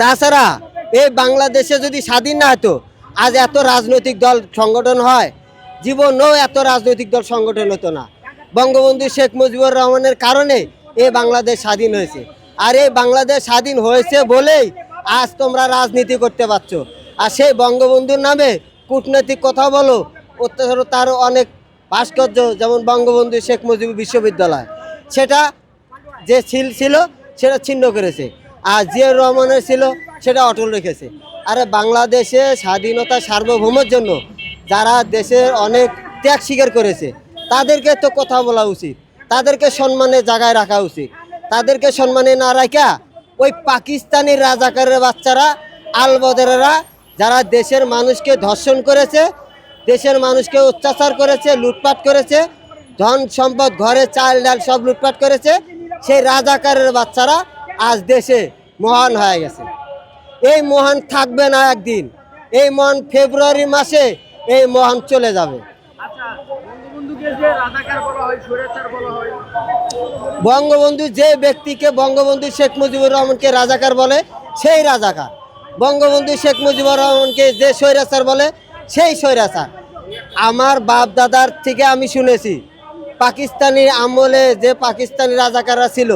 তাছাড়া এই বাংলাদেশে যদি স্বাধীন না হতো, আজ এত রাজনৈতিক দল সংগঠন হয়, জীবনেও এত রাজনৈতিক দল সংগঠন হতো না। বঙ্গবন্ধু শেখ মুজিবুর রহমানের কারণে এই বাংলাদেশ স্বাধীন হয়েছে। আর এই বাংলাদেশ স্বাধীন হয়েছে বলেই আজ তোমরা রাজনীতি করতে পারছ। আর সেই বঙ্গবন্ধুর নামে কূটনৈতিক কথা বলো, অত্যাচার তার অনেক ভাস্কর্য, যেমন বঙ্গবন্ধু শেখ মুজিবুর বিশ্ববিদ্যালয়। সেটা যে ছিল ছিল, সেটা ছিন্ন করেছে। আর জিয়া রহমানের ছিল, সেটা অটল রেখেছে। আরে বাংলাদেশে স্বাধীনতা সার্বভৌমের জন্য যারা দেশের অনেক ত্যাগ স্বীকার করেছে, তাদেরকে তো কথা বলা উচিত। তাদেরকে সম্মানে জায়গায় রাখা উচিত। তাদেরকে সম্মানে না রাখা ওই পাকিস্তানি রাজাকারের বাচ্চারা, আলবদরেরা, যারা দেশের মানুষকে ধর্ষণ করেছে, দেশের মানুষকে অত্যাচার করেছে, লুটপাট করেছে, ধন সম্পদ, ঘরে চাল ডাল সব লুটপাট করেছে, সেই রাজাকারের বাচ্চারা আজ দেশে মহান হয়ে গেছে। এই মহান থাকবে না একদিন। এই মহান ফেব্রুয়ারি মাসে এই মহান চলে যাবে। আচ্ছা বঙ্গবন্ধু যে ব্যক্তিকে বঙ্গবন্ধু শেখ মুজিবুর রহমানকে রাজাকার বলে সেই রাজাকার। বঙ্গবন্ধু শেখ মুজিবুর রহমানকে যে স্বৈরাচার বলে সেই স্বৈরাচার। আমার বাপ দাদার থেকে আমি শুনেছি পাকিস্তানি আমলে যে পাকিস্তানি রাজাকাররা ছিল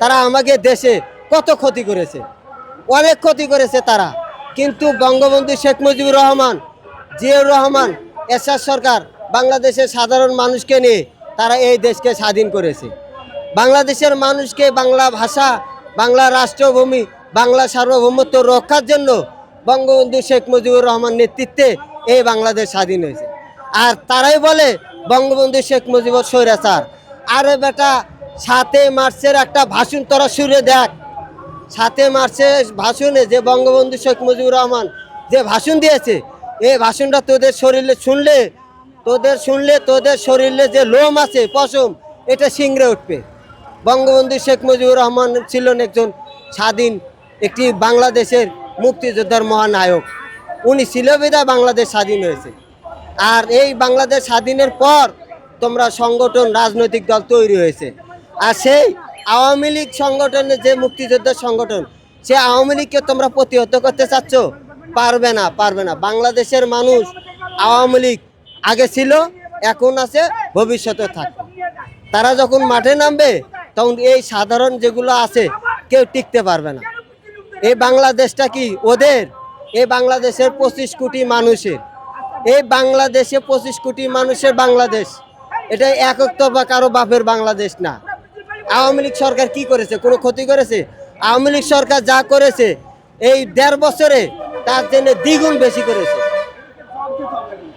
তারা আমাকে দেশে কত ক্ষতি করেছে, অনেক ক্ষতি করেছে তারা। কিন্তু বঙ্গবন্ধু শেখ মুজিবুর রহমান, জিয়াউর রহমান, এরশাদ সরকার বাংলাদেশের সাধারণ মানুষকে নিয়ে তারা এই দেশকে স্বাধীন করেছে। বাংলাদেশের মানুষকে বাংলা ভাষা, বাংলা রাষ্ট্রভূমি, বাংলা সার্বভৌমত্ব রক্ষার জন্য বঙ্গবন্ধু শেখ মুজিবুর রহমান নেতৃত্বে এই বাংলাদেশ স্বাধীন হয়েছে। আর তারাই বলে বঙ্গবন্ধু শেখ মুজিবুর স্বৈরাচার। আরে বেটা সাতই মার্চের একটা ভাষণ তোরা সুরে দেখ। সাতই মার্চের ভাষণে যে বঙ্গবন্ধু শেখ মুজিবুর রহমান যে ভাষণ দিয়েছে, এই ভাষণটা তোদের শরীরে শুনলে, তোদের শুনলে তোদের শরীরে যে লোম আছে, পশম, এটা শিংড়ে উঠবে। বঙ্গবন্ধু শেখ মুজিবুর রহমান ছিলেন একজন স্বাধীন একটি বাংলাদেশের মুক্তিযোদ্ধার মহানায়ক। উনি ছিল বিধায় বাংলাদেশ স্বাধীন হয়েছে। আর এই বাংলাদেশ স্বাধীনের পর তোমরা সংগঠন, রাজনৈতিক দল তৈরি হয়েছে। আর সেই আওয়ামী লীগ সংগঠনের যে মুক্তিযোদ্ধার সংগঠন, সে আওয়ামী লীগকে তোমরা প্রতিহত করতে চাচ্ছ? পারবে না পারবে না। বাংলাদেশের মানুষ আওয়ামী লীগ আগে ছিল, এখন আছে, ভবিষ্যতে থাকবে তারা যখন মাঠে নামবে, তখন এই সাধারণ যেগুলো আছে, কেউ টিকতে পারবে না। এই বাংলাদেশটা কি ওদের? এই বাংলাদেশের পঁচিশ কোটি মানুষের। এই বাংলাদেশে পঁচিশ কোটি মানুষের বাংলাদেশ। এটা একক বা কারও বাপের বাংলাদেশ না। আওয়ামী লীগ সরকার কি করেছে? কোনো ক্ষতি করেছে? আওয়ামী লীগ সরকার যা করেছে, এই দেড় বছরে তার জন্য দ্বিগুণ বেশি করেছে।